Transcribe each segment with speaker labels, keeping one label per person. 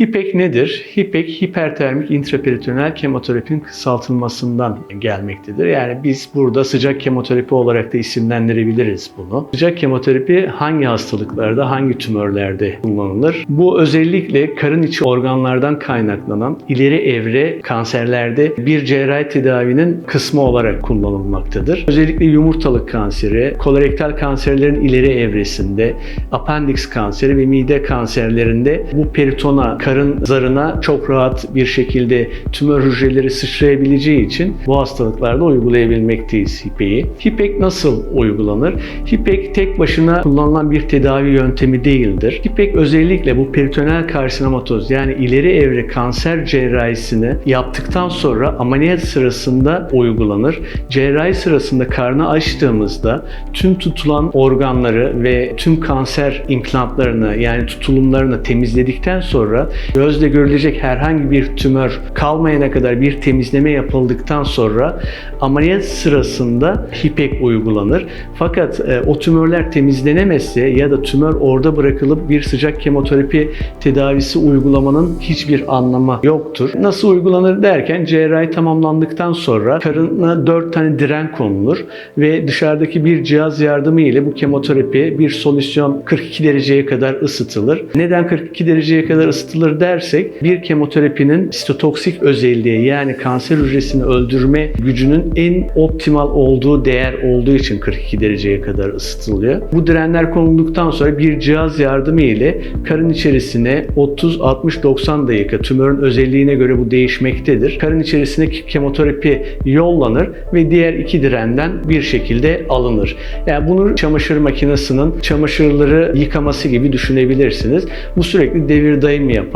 Speaker 1: HIPEK nedir? HIPEK hipertermik intraperitoneal kemoterapinin kısaltılmasından gelmektedir. Yani biz burada sıcak kemoterapi olarak da isimlendirebiliriz bunu. Sıcak kemoterapi hangi hastalıklarda, hangi tümörlerde kullanılır? Bu özellikle karın içi organlardan kaynaklanan ileri evre kanserlerde bir cerrahi tedavinin kısmı olarak kullanılmaktadır. Özellikle yumurtalık kanseri, kolorektal kanserlerin ileri evresinde, appendix kanseri ve mide kanserlerinde bu peritona, karın zarına çok rahat bir şekilde tümör hücreleri sıçrayabileceği için bu hastalıklarda uygulayabilmekteyiz HIPEK'i. HIPEK nasıl uygulanır? HIPEK tek başına kullanılan bir tedavi yöntemi değildir. HIPEK özellikle bu peritoneal karsinomatoz yani ileri evre kanser cerrahisini yaptıktan sonra ameliyat sırasında uygulanır. Cerrahi sırasında karnı açtığımızda tüm tutulan organları ve tüm kanser implantlarını yani tutulumlarını temizledikten sonra gözle görülecek herhangi bir tümör kalmayana kadar bir temizleme yapıldıktan sonra ameliyat sırasında HIPEK uygulanır. Fakat e, o tümörler temizlenemezse ya da tümör orada bırakılıp bir sıcak kemoterapi tedavisi uygulamanın hiçbir anlamı yoktur. Nasıl uygulanır derken cerrahi tamamlandıktan sonra karına 4 tane diren konulur ve dışarıdaki bir cihaz yardımı ile bu kemoterapi bir solüsyon 42 dereceye kadar ısıtılır. Neden 42 dereceye kadar ısıtılır dersek bir kemoterapinin sitotoksik özelliği yani kanser hücresini öldürme gücünün en optimal olduğu değer olduğu için 42 dereceye kadar ısıtılıyor. Bu direnler konulduktan sonra bir cihaz yardımı ile karın içerisine 30, 60, 90 dakika tümörün özelliğine göre bu değişmektedir. Karın içerisine kemoterapi yollanır ve diğer iki direnden bir şekilde alınır. Yani bunu çamaşır makinesinin çamaşırları yıkaması gibi düşünebilirsiniz. Bu sürekli devir daim yapar.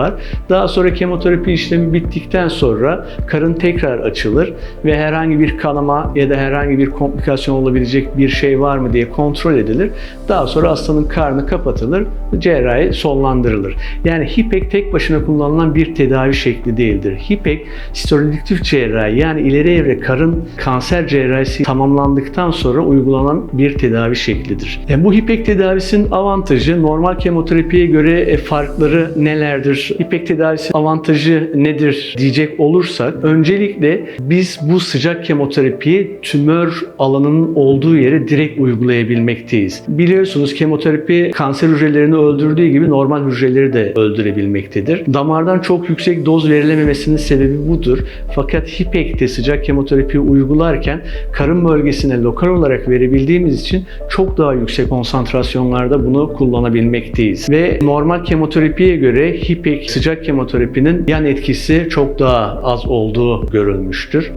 Speaker 1: Daha sonra kemoterapi işlemi bittikten sonra karın tekrar açılır ve herhangi bir kanama ya da herhangi bir komplikasyon olabilecek bir şey var mı diye kontrol edilir. Daha sonra hastanın karnı kapatılır, cerrahi sonlandırılır. Yani HIPEK tek başına kullanılan bir tedavi şekli değildir. HIPEK stereodiktif cerrahi yani ileri evre karın kanser cerrahisi tamamlandıktan sonra uygulanan bir tedavi şeklidir. Yani bu HIPEK tedavisinin avantajı normal kemoterapiye göre e, farkları nelerdir? HIPEK tedavisi avantajı nedir diyecek olursak öncelikle biz bu sıcak kemoterapiyi tümör alanının olduğu yere direkt uygulayabilmekteyiz. Biliyorsunuz kemoterapi kanser hücrelerini öldürdüğü gibi normal hücreleri de öldürebilmektedir. Damardan çok yüksek doz verilememesinin sebebi budur. Fakat HIPEK'te sıcak kemoterapiyi uygularken karın bölgesine lokal olarak verebildiğimiz için çok daha yüksek konsantrasyonlarda bunu kullanabilmekteyiz. Ve normal kemoterapiye göre HIPEK sıcak kemoterapinin yan etkisi çok daha az olduğu görülmüştür.